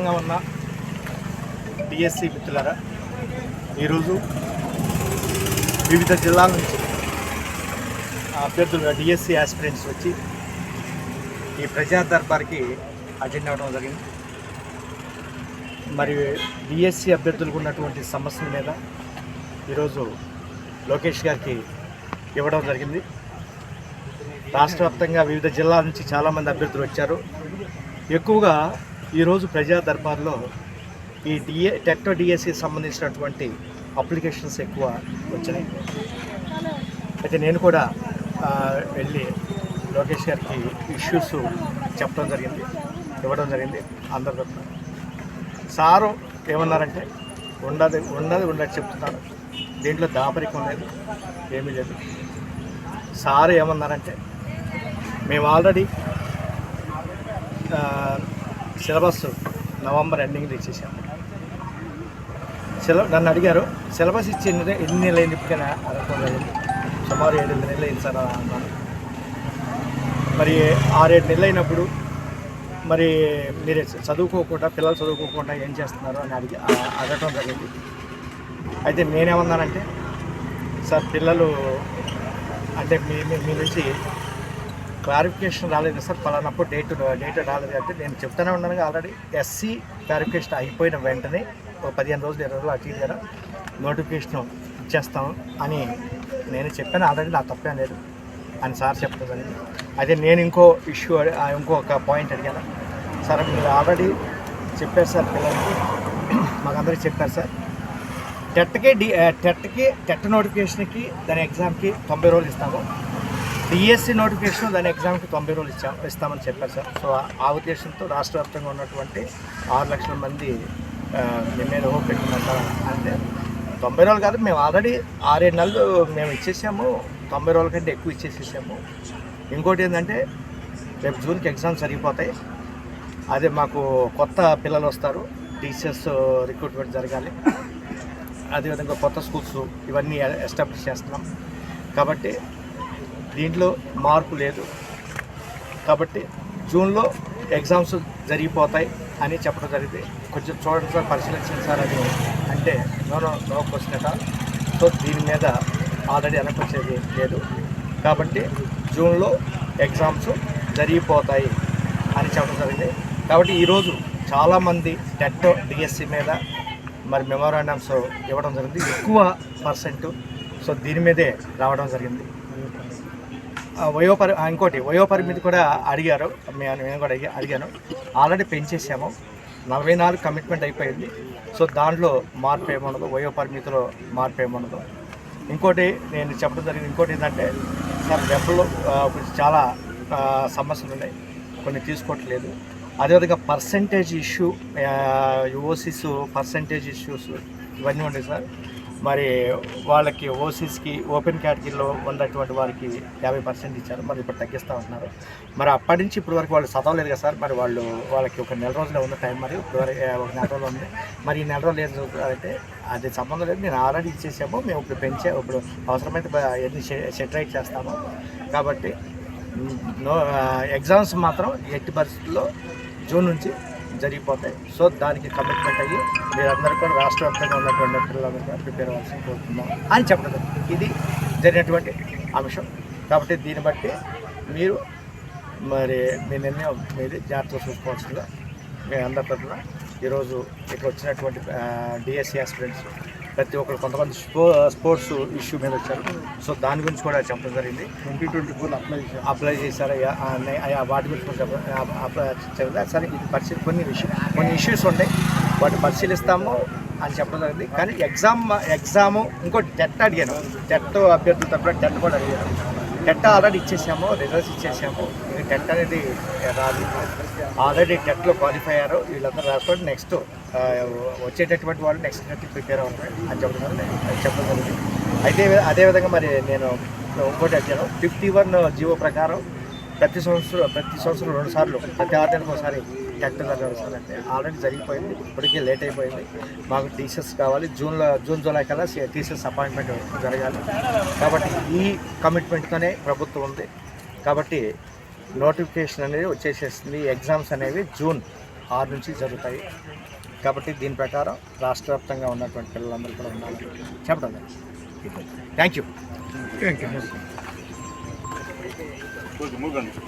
ఉన్న డిఎస్సి మిత్రులరా ఈరోజు వివిధ జిల్లాల నుంచి అభ్యర్థులు డిఎస్సి ఆస్పిరెంట్స్ వచ్చి ఈ ప్రజా దర్బార్కి అటెండ్ అవ్వడం జరిగింది. మరి డిఎస్సి అభ్యర్థులకు ఉన్నటువంటి సమస్యల మీద ఈరోజు లోకేష్ గారికి ఇవ్వడం జరిగింది. రాష్ట్ర వ్యాప్తంగా వివిధ జిల్లాల నుంచి చాలామంది అభ్యర్థులు వచ్చారు. ఎక్కువగా ఈరోజు ప్రజా దర్బార్లో ఈ డిఏ టెక్టో డిఎస్సి సంబంధించినటువంటి అప్లికేషన్స్ ఎక్కువ వచ్చినాయి అయితే నేను కూడా వెళ్ళి లోకేష్ గారికి ఇష్యూస్ చెప్పడం జరిగింది ఇవ్వడం జరిగింది అందరి సారు ఏమన్నారంటే ఉండదు ఉండదు ఉండదు చెప్తున్నారు దీంట్లో దాపరికం లేదు ఏమీ లేదు. సార్ ఏమన్నారంటే మేము ఆల్రెడీ సిలబస్ నవంబర్ ఎండింగ్లో ఇచ్చేసాము సిల నన్ను అడిగారు సిలబస్ ఇచ్చి ఎన్ని ఎన్ని నెలలు అయింది ఇప్పటికైనా? అనుకోలేదు సుమారు ఏడు నెలలు అయింది సార్ అన్నాను మరి ఆరేడు నెలలు అయినప్పుడు మరి మీరు చదువుకోకుండా పిల్లలు చదువుకోకుండా ఏం చేస్తున్నారు? అని అడిగి అడగటం జరిగింది. అయితే నేనేమన్నానంటే సార్ పిల్లలు అంటే మీ- మీ నుంచి క్లారిఫికేషన్ రాలేదు సార్ పలానప్పుడు డేట్ డేట్ రాలేదు అంటే నేను చెప్తానే ఉన్నాను ఆల్రెడీ. ఎస్సీ క్లారిఫికేషన్ అయిపోయిన వెంటనే ఒక పదిహేను రోజులు ఇరవై రోజులు అటు ఇటు నోటిఫికేషన్ ఇచ్చేస్తాం అని నేను చెప్పాను. ఆల్రెడీ నా తప్పేం లేదు అని సార్ చెప్తుందని అయితే నేను ఇంకో ఇష్యూ ఇంకొక పాయింట్ అడిగాను. సార్ మీరు ఆల్రెడీ చెప్పారు సార్ పిల్లలకి మాకందరికీ చెప్పారు సార్. టెట్కి డి టెట్కి టెట్ నోటిఫికేషన్కి దాని ఎగ్జామ్కి తొంభై రోజులు ఇస్తాము. డిఎస్సి నోటిఫికేషన్ దాని ఎగ్జామ్కి తొంభై రోజులు ఇచ్చాం ఇస్తామని చెప్పారు సార్. సో ఆ ఉద్దేశంతో రాష్ట్ర వ్యాప్తంగా ఉన్నటువంటి ఆరు లక్షల మంది మేము మీద హోప్ పెట్టుకున్నాం సార్ అంటే తొంభై రోజులు కాదు మేము ఆల్రెడీ ఆరేడు నెలలు మేము ఇచ్చేసాము. తొంభై రోజుల కంటే ఎక్కువ ఇచ్చేసేసాము. ఇంకోటి ఏంటంటే రేపు జూన్కి ఎగ్జామ్స్ జరిగిపోతాయి. అదే మాకు కొత్త పిల్లలు వస్తారు. టీచర్స్ రిక్రూట్మెంట్ జరగాలి. అదేవిధంగా కొత్త స్కూల్స్ ఇవన్నీ ఎస్టాబ్లిష్ చేస్తున్నాం. కాబట్టి దీంట్లో మార్పు లేదు. కాబట్టి జూన్లో ఎగ్జామ్స్ జరిగిపోతాయి అని చెప్పడం జరిగింది. కొంచెం చూడండి సార్ పరిశీలించండి సార్ అని అంటే no no no question so దీని మీద ఆల్రెడీ అనకొచ్చేది లేదు. కాబట్టి జూన్లో ఎగ్జామ్స్ జరిగిపోతాయి అని చెప్పడం జరిగింది. కాబట్టి ఈరోజు చాలామంది టెట్ డిఎస్సి మీద మరి మెమోరాండమ్స్ ఇవ్వడం జరిగింది. ఎక్కువ పర్సెంట్. సో దీని మీదే రావడం జరిగింది. వయోపరి ఇంకోటి వయోపరిమితి కూడా అడిగారు. మేము నేను కూడా అడిగా అడిగాను. ఆల్రెడీ పెంచేసాము నలభై నాలుగు కమిట్మెంట్ అయిపోయింది. సో దాంట్లో మార్పు ఏముండదు. వయోపరిమితిలో మార్పు ఏముండదు. ఇంకోటి నేను చెప్పడం జరిగింది. ఇంకోటి ఏంటంటే సార్ డబ్బులు చాలా సమస్యలు ఉన్నాయి. కొన్ని తీసుకోవట్లేదు. అదేవిధంగా percentage issue OCs percentage issues ఇవన్నీ ఉన్నాయి సార్. మరి వాళ్ళకి ఓసీస్కి ఓపెన్ కేటగిరీలో ఉన్నటువంటి వారికి యాభై పర్సెంట్ ఇచ్చారు. మరి ఇప్పుడు తగ్గిస్తూ ఉంటున్నారు మరి అప్పటి నుంచి ఇప్పటి వరకు వాళ్ళు చదవలేదు కదా సార్. మరి వాళ్ళు వాళ్ళకి ఒక నెల రోజులే ఉన్న టైం మరి ఇప్పుడు వరకు ఒక నెల రోజులు ఉంది. మరి ఈ నెల రోజులు ఏం చదువుతారంటే అది సంబంధం లేదు. నేను ఆల్రెడీ ఇచ్చేసాము. మేము ఇప్పుడు పెంచే ఇప్పుడు అవసరమైతే ఎన్ని సెటరైట్ చేస్తాము. కాబట్టి నో ఎగ్జామ్స్ మాత్రం ఎట్టి పరిస్థితుల్లో జూన్ నుంచి జరిగిపోతాయి. సో దానికి కమిట్మెంట్ అయ్యి మీరందరూ కూడా రాష్ట్ర వ్యాప్తంగా ఉన్నటువంటి పిల్లలందరూ కూడా ప్రిపేర్ అవ్వాల్సి కోరుతున్నాం అని చెప్పడం ఇది జరిగినటువంటి అంశం. కాబట్టి దీన్ని బట్టి మీరు మరి మీ నిర్ణయం మీది జాగ్రత్తగా చూసుకోవాల్సిందిగా మీ అందరి తరఫున ఈరోజు ఇక్కడ వచ్చినటువంటి డిఎస్సి ఆస్పిరెంట్స్ ప్రతి ఒక్కరు కొంతమంది స్పో స్పోర్ట్స్ ఇష్యూ మీద వచ్చారు. సో దాని గురించి కూడా చెప్పడం జరిగింది. ట్వంటీ ట్వంటీ ఫోర్ అప్లై చేశారు. అప్లై చేశారు? వాటి గురించి కూడా అప్లై చేయాలి సరే ఇది పరిశీలి కొన్ని విషయం కొన్ని ఇష్యూస్ ఉంటాయి వాటిని పరిశీలిస్తాము అని చెప్పడం జరిగింది. కానీ ఎగ్జామ్ ఎగ్జాము ఇంకోటి టెట్ అడిగాను. టెట్ అభ్యర్థుల తరపున టెట్ కూడా అడిగాను. టెట్ ఆల్రెడీ ఇచ్చేసాము రిజల్ట్స్ ఇచ్చేసాము. ఇది టెట్ అనేది రాదు. ఆల్రెడీ టెట్లో క్వాలిఫై అయ్యారు. వీళ్ళందరూ రాసుకోండి. నెక్స్ట్ వచ్చేటటువంటి వాళ్ళు నెక్స్ట్ టెట్ ప్రిపేర్ అవ్వాలి అని చెప్పడం చెప్పడం జరిగింది. అయితే అదేవిధంగా మరి నేను ఇంకోటి వచ్చాను ఫిఫ్టీ వన్ జీవో ప్రకారం ప్రతి సంవత్సరం ప్రతి సంవత్సరం రెండు సార్లు ప్రతి ఆరు నెలలకు ఒకసారి టెట్ జరగాలి అంటే ఆల్రెడీ జరిగిపోయింది ఇప్పటికీ లేట్ అయిపోయింది. మాకు టీచర్స్ కావాలి జూన్లో జూన్ జూలై కల్లా టీచర్స్ అపాయింట్మెంట్ జరగాలి. కాబట్టి ఈ కమిట్మెంట్తోనే ప్రభుత్వం ఉంది. కాబట్టి నోటిఫికేషన్ అనేది వచ్చేసేసింది. ఎగ్జామ్స్ అనేవి జూన్ ఆరు నుంచి జరుగుతాయి. కాబట్టి దీని ప్రకారం రాష్ట్ర వ్యాప్తంగా ఉన్నటువంటి పిల్లలందరూ కూడా ఉండాలని చెప్పడం. థ్యాంక్ యూ థ్యాంక్ యూ કોઈ મુગન